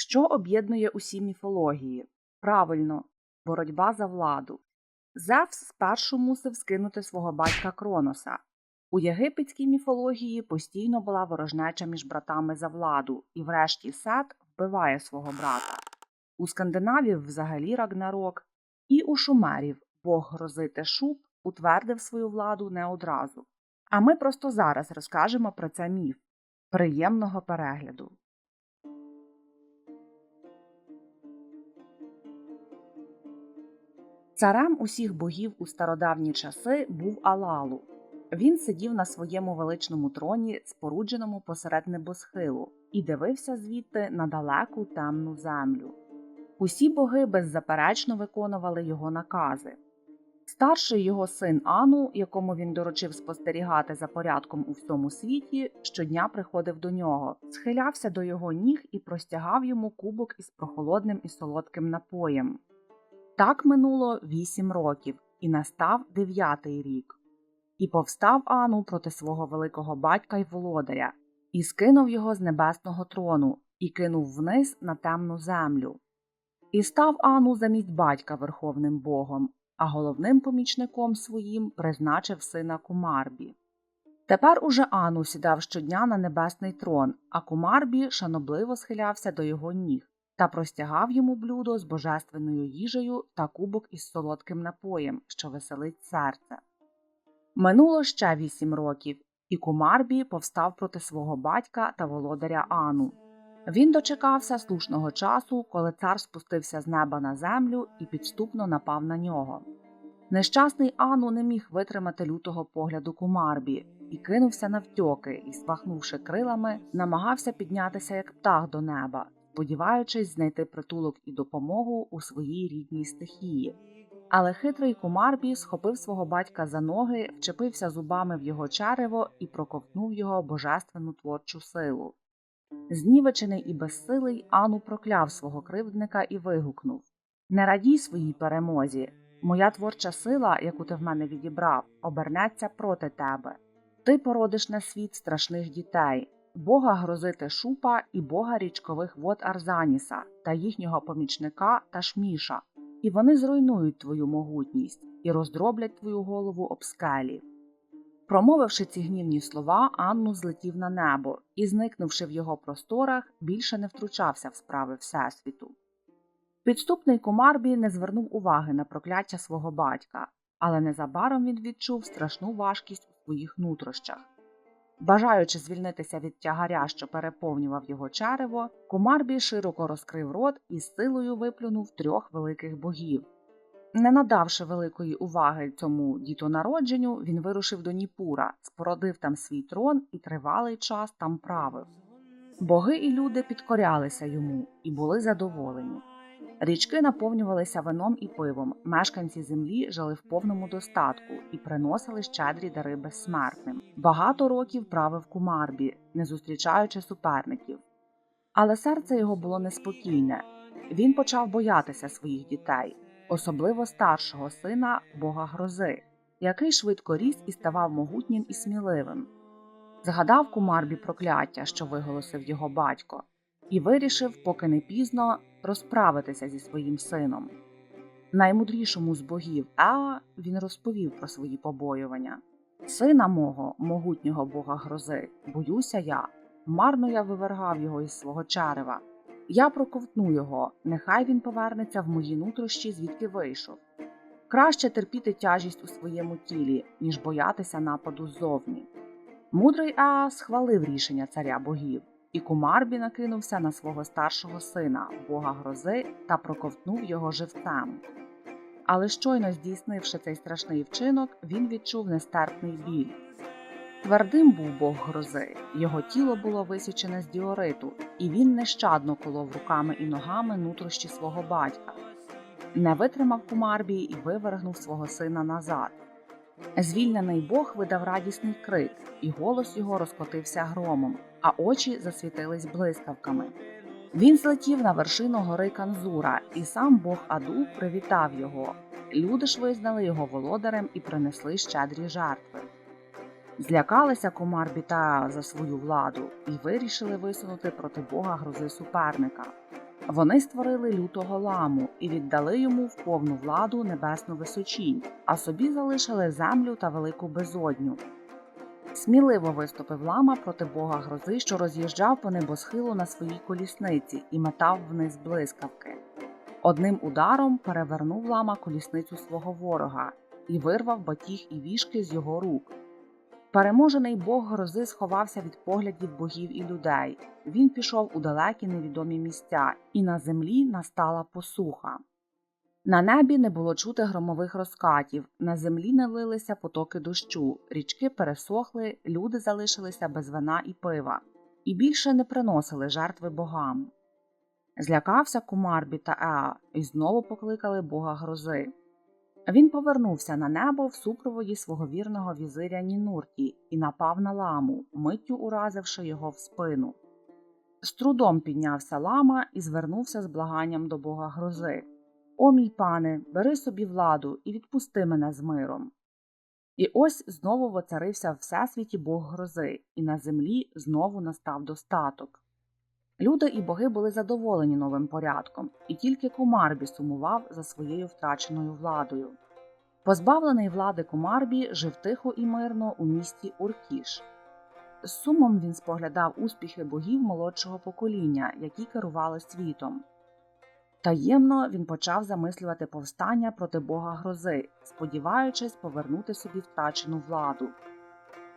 Що об'єднує усі міфології? Правильно, боротьба за владу. Зевс спершу мусив скинути свого батька Кроноса. У єгипетській міфології постійно була ворожнеча між братами за владу, і врешті Сет вбиває свого брата. У скандинавів взагалі Рагнарок, і у шумерів бог грози Тешуб утвердив свою владу не одразу. А ми просто зараз розкажемо про це міф. Приємного перегляду! Царем усіх богів у стародавні часи був Алалу. Він сидів на своєму величному троні, спорудженому посеред небосхилу, і дивився звідти на далеку темну землю. Усі боги беззаперечно виконували його накази. Старший його син Ану, якому він доручив спостерігати за порядком у всьому світі, щодня приходив до нього, схилявся до його ніг і простягав йому кубок із прохолодним і солодким напоєм. Так минуло вісім років, і настав дев'ятий рік. І повстав Ану проти свого великого батька й володаря, і скинув його з небесного трону, і кинув вниз на темну землю. І став Ану замість батька верховним богом, а головним помічником своїм призначив сина Кумарбі. Тепер уже Ану сідав щодня на небесний трон, а Кумарбі шанобливо схилявся до його ніг та простягав йому блюдо з божественною їжею та кубок із солодким напоєм, що веселить серце. Минуло ще вісім років, і Кумарбі повстав проти свого батька та володаря Ану. Він дочекався слушного часу, коли цар спустився з неба на землю і підступно напав на нього. Нещасний Ану не міг витримати лютого погляду Кумарбі і кинувся навтьоки і, спахнувши крилами, намагався піднятися як птах до неба, сподіваючись знайти притулок і допомогу у своїй рідній стихії. Але хитрий Кумарбі схопив свого батька за ноги, вчепився зубами в його черево і проковтнув його божественну творчу силу. Знівечений і безсилий Ану прокляв свого кривдника і вигукнув Не радій своїй перемозі. Моя творча сила, яку ти в мене відібрав, обернеться проти тебе. Ти породиш на світ страшних дітей, бога грозити шупа і бога річкових вод Арзаніса та їхнього помічника Ташміша, і вони зруйнують твою могутність і роздроблять твою голову об скелі. Промовивши ці гнівні слова, Анну злетів на небо і, зникнувши в його просторах, більше не втручався в справи Всесвіту. Підступний Комарбі не звернув уваги на прокляття свого батька, але незабаром він відчув страшну важкість у своїх нутрощах. Бажаючи звільнитися від тягаря, що переповнював його черево, Комарбі широко розкрив рот і з силою виплюнув трьох великих богів. Не надавши великої уваги цьому дітонародженню, він вирушив до Ніпура, спородив там свій трон і тривалий час там правив. Боги і люди підкорялися йому і були задоволені. Річки наповнювалися вином і пивом, мешканці землі жили в повному достатку і приносили щедрі дари безсмертним. Багато років правив Кумарбі, не зустрічаючи суперників. Але серце його було неспокійне. Він почав боятися своїх дітей, особливо старшого сина бога грози, який швидко ріс і ставав могутнім і сміливим. Згадав Кумарбі прокляття, що виголосив його батько, і вирішив, поки не пізно, розправитися зі своїм сином. Наймудрішому з богів Еа він розповів про свої побоювання. Сина мого, могутнього бога грози, боюся я, марно я вивергав його із свого черева. Я проковтну його, нехай він повернеться в мої нутрощі, звідки вийшов. Краще терпіти тяжість у своєму тілі, ніж боятися нападу ззовні. Мудрий Еа схвалив рішення царя богів, і Кумарбі накинувся на свого старшого сина, бога грози, та проковтнув його живцем. Але щойно здійснивши цей страшний вчинок, він відчув нестерпний біль. Твердим був бог грози, його тіло було висічене з діориту, і він нещадно колов руками і ногами нутрощі свого батька. Не витримав Кумарбі і вивергнув свого сина назад. Звільнений Бог видав радісний крик, і голос його розкотився громом, а очі засвітились блискавками. Він злетів на вершину гори Канзура, і сам Бог Аду привітав його. Люди ж визнали його володарем і принесли щедрі жертви. Злякалися комар біта за свою владу і вирішили висунути проти Бога грози суперника. Вони створили лютого ламу і віддали йому в повну владу небесну височінь, а собі залишили землю та велику безодню. Сміливо виступив лама проти бога грози, що роз'їжджав по небосхилу на своїй колісниці і метав вниз блискавки. Одним ударом перевернув лама колісницю свого ворога і вирвав батіг і вішки з його рук. Переможений бог грози сховався від поглядів богів і людей. Він пішов у далекі невідомі місця, і на землі настала посуха. На небі не було чути громових розкатів, на землі не лилися потоки дощу, річки пересохли, люди залишилися без вина і пива, і більше не приносили жертви богам. Злякався Кумарбі та Еа і знову покликали бога грози. Він повернувся на небо в супроводі свого вірного візиря Нінурті і напав на ламу, миттю уразивши його в спину. З трудом піднявся лама і звернувся з благанням до бога грози. О, мій пане, бери собі владу і відпусти мене з миром. І ось знову воцарився в всесвіті бог грози, і на землі знову настав достаток. Люди і боги були задоволені новим порядком, і тільки Кумарбі сумував за своєю втраченою владою. Позбавлений влади Кумарбі жив тихо і мирно у місті Уркіш. З сумом він споглядав успіхи богів молодшого покоління, які керували світом. Таємно він почав замислювати повстання проти бога грози, сподіваючись повернути собі втрачену владу.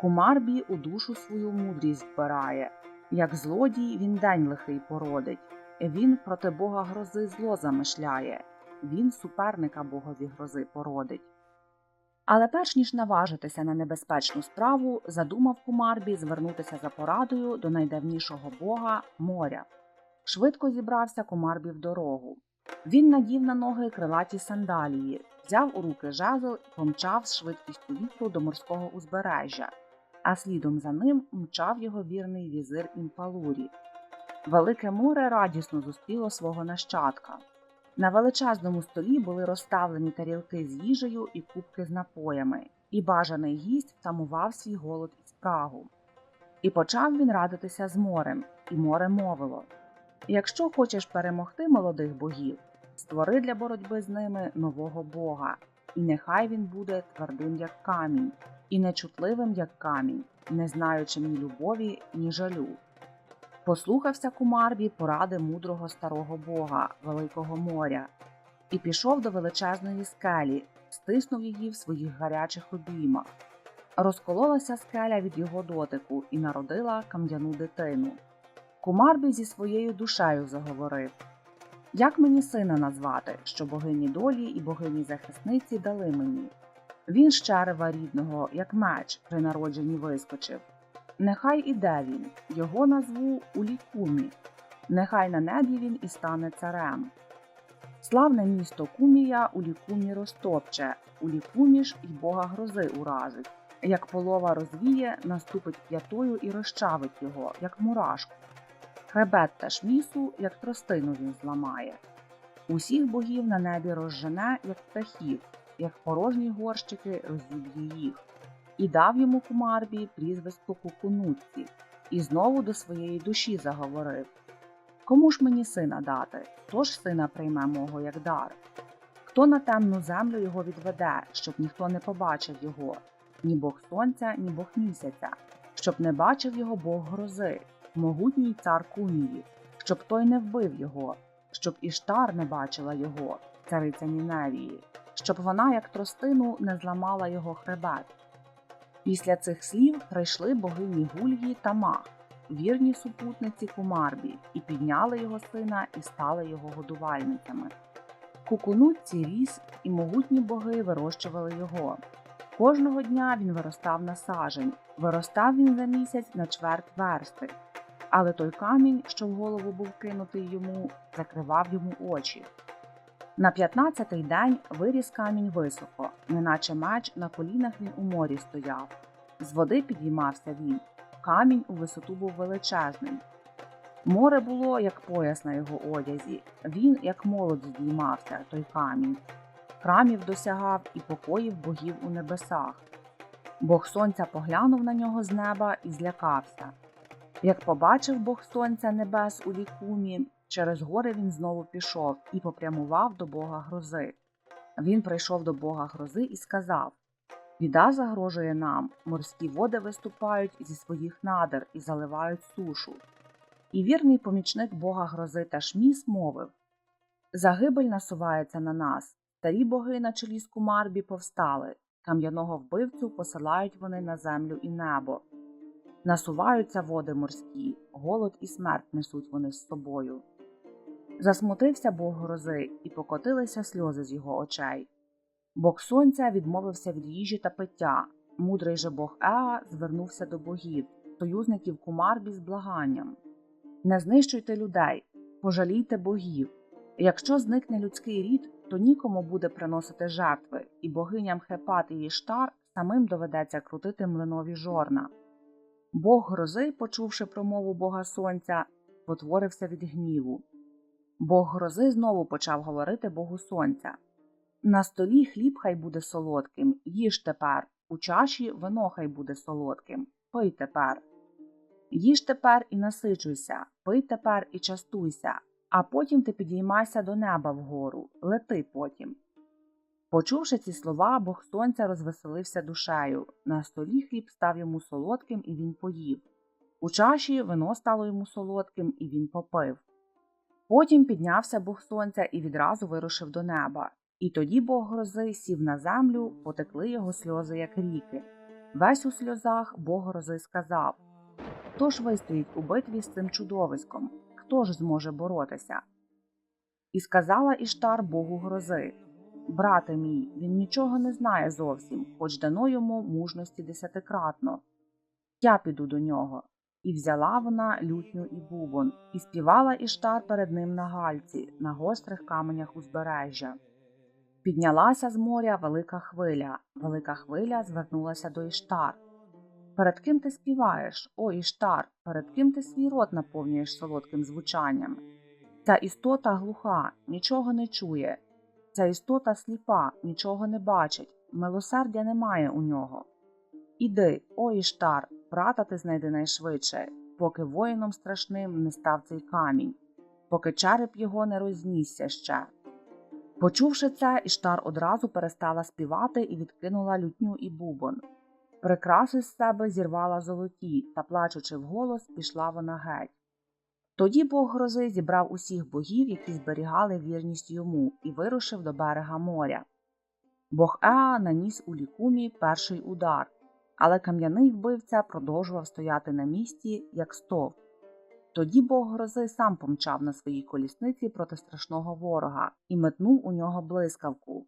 Кумарбі у душу свою мудрість збирає, як злодій він день лихий породить, він проти бога грози зло замишляє, він суперника богові грози породить. Але перш ніж наважитися на небезпечну справу, задумав Кумарбі звернутися за порадою до найдавнішого бога моря. Швидко зібрався Кумарбі в дорогу. Він надів на ноги крилаті сандалії, взяв у руки жезл і помчав з швидкістю вітру до морського узбережжя, а слідом за ним мчав його вірний візир Імпалурі. Велике море радісно зустріло свого нащадка. На величезному столі були розставлені тарілки з їжею і кубки з напоями, і бажаний гість втамував свій голод і спрагу. І почав він радитися з морем, і море мовило Якщо хочеш перемогти молодих богів, створи для боротьби з ними нового бога, і нехай він буде твердим, як камінь, і нечутливим, як камінь, не знаючим ні любові, ні жалю. Послухався Кумарбі поради мудрого старого бога, Великого моря, і пішов до величезної скелі, стиснув її в своїх гарячих обіймах. Розкололася скеля від його дотику і народила кам'яну дитину. Кумарбі зі своєю душею заговорив Як мені сина назвати, що богині долі і богині захисниці дали мені? Він з черева рідного, як меч, при народженні вискочив. Нехай іде він, його назву Улікумі, нехай на небі він і стане царем. Славне місто Кумія у лікумі розтопче, у лікумі ж і бога грози уразить. Як полова розвіє, наступить п'ятою і розчавить його, як мурашку. Хребет та шмісу, як тростину він зламає. Усіх богів на небі розжене, як птахів, як порожні горщики розіб'є їх. І дав йому Кумарбі прізвисько Кукунутці, і знову до своєї душі заговорив. Кому ж мені сина дати? Хто ж сина прийме мого як дар? Хто на темну землю його відведе, щоб ніхто не побачив його, ні Бог сонця, ні Бог місяця, щоб не бачив його Бог грози, могутній цар Кунії, щоб той не вбив його, щоб Іштар не бачила його, цариця Ніневії, щоб вона, як тростину, не зламала його хребет. Після цих слів прийшли богині Гульгі та Мах, вірні супутниці Кумарбі, і підняли його сина і стали його годувальницями. Кукунутці ріс, і могутні боги вирощували його. Кожного дня він виростав на сажень, виростав він за місяць на чверть версти, але той камінь, що в голову був кинутий йому, закривав йому очі. На п'ятнадцятий день виріс камінь високо, неначе меч на колінах він у морі стояв. З води підіймався він, камінь у висоту був величезний. Море було, як пояс на його одязі, він, як молод, здіймався, той камінь. Храмів досягав і покоїв богів у небесах. Бог сонця поглянув на нього з неба і злякався. Як побачив Бог сонця небес у лікумі, Через гори він знову пішов і попрямував до бога грози. Він прийшов до бога грози і сказав Біда загрожує нам, морські води виступають зі своїх надр і заливають сушу. І вірний помічник бога грози Ташміс мовив Загибель насувається на нас, старі боги на чолі з кумарбі повстали, кам'яного вбивцю посилають вони на землю і небо. Насуваються води морські, голод і смерть несуть вони з собою. Засмутився бог грози, і покотилися сльози з його очей. Бог сонця відмовився від їжі та пиття. Мудрий же бог Еа звернувся до богів, союзників Кумарбі з благанням Не знищуйте людей, пожалійте богів. Якщо зникне людський рід, то нікому буде приносити жертви, і богиням Хепат і Іштар самим доведеться крутити млинові жорна. Бог грози, почувши промову бога сонця, потворився від гніву. Бог грози знову почав говорити богу сонця На столі хліб хай буде солодким, їж тепер, у чаші вино хай буде солодким, пий тепер. Їж тепер і насичуйся, пий тепер і частуйся, а потім ти підіймайся до неба вгору, лети потім. Почувши ці слова, бог сонця розвеселився душею. На столі хліб став йому солодким, і він поїв. У чаші вино стало йому солодким, і він попив. Потім піднявся бог сонця і відразу вирушив до неба. І тоді бог грози сів на землю, потекли його сльози, як ріки. Весь у сльозах бог грози сказав Хто ж вистоїть у битві з цим чудовиськом? Хто ж зможе боротися? І сказала Іштар богу грози Брате мій, він нічого не знає зовсім, хоч дано йому мужності десятикратно. Я піду до нього. І взяла вона лютню і бубон, і співала Іштар перед ним на гальці, на гострих каменях узбережжя. Піднялася з моря велика хвиля, велика хвиля звернулася до Іштар. Перед ким ти співаєш, о Іштар, перед ким ти свій рот наповнюєш солодким звучанням? Ця істота глуха, нічого не чує, ця істота сліпа, нічого не бачить, милосердя немає у нього. Іди, о Іштар, брата ти знайди найшвидше, поки воїном страшним не став цей камінь, поки череп його не рознісся ще. Почувши це, Іштар одразу перестала співати і відкинула лютню і бубон. Прикраси з себе зірвала золоті та, плачучи вголос, пішла вона геть. Тоді бог грози зібрав усіх богів, які зберігали вірність йому, і вирушив до берега моря. Бог Еа наніс у лікумі перший удар, але кам'яний вбивця продовжував стояти на місці, як стовп. Тоді бог грози сам помчав на своїй колісниці проти страшного ворога і метнув у нього блискавку.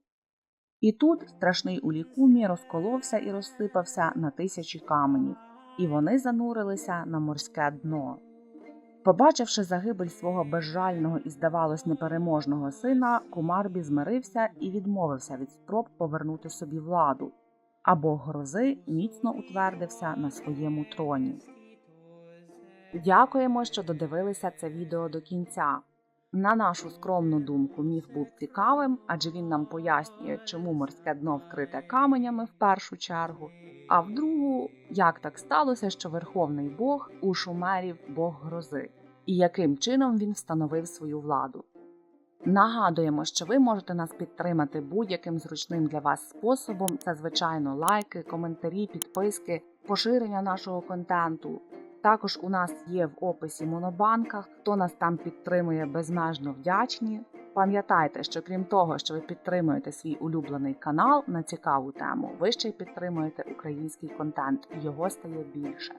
І тут страшний у лікумі розколовся і розсипався на тисячі каменів, і вони занурилися на морське дно. Побачивши загибель свого безжального і, здавалось, непереможного сина, Кумарбі змирився і відмовився від спроб повернути собі владу, а бог грози міцно утвердився на своєму троні. Дякуємо, що додивилися це відео до кінця. На нашу скромну думку, міф був цікавим, адже він нам пояснює, чому морське дно вкрите каменями в першу чергу, а в другу, як так сталося, що Верховний Бог у шумерів Бог грози, і яким чином він встановив свою владу. Нагадуємо, що ви можете нас підтримати будь-яким зручним для вас способом. Це, звичайно, лайки, коментарі, підписки, поширення нашого контенту. Також у нас є в описі Монобанка. Хто нас там підтримує, безмежно вдячні. Пам'ятайте, що крім того, що ви підтримуєте свій улюблений канал на цікаву тему, ви ще й підтримуєте український контент, і його стає більше.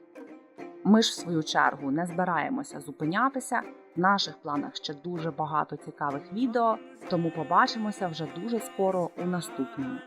Ми ж, в свою чергу, не збираємося зупинятися. Наших планах ще дуже багато цікавих відео, тому побачимося вже дуже скоро у наступному.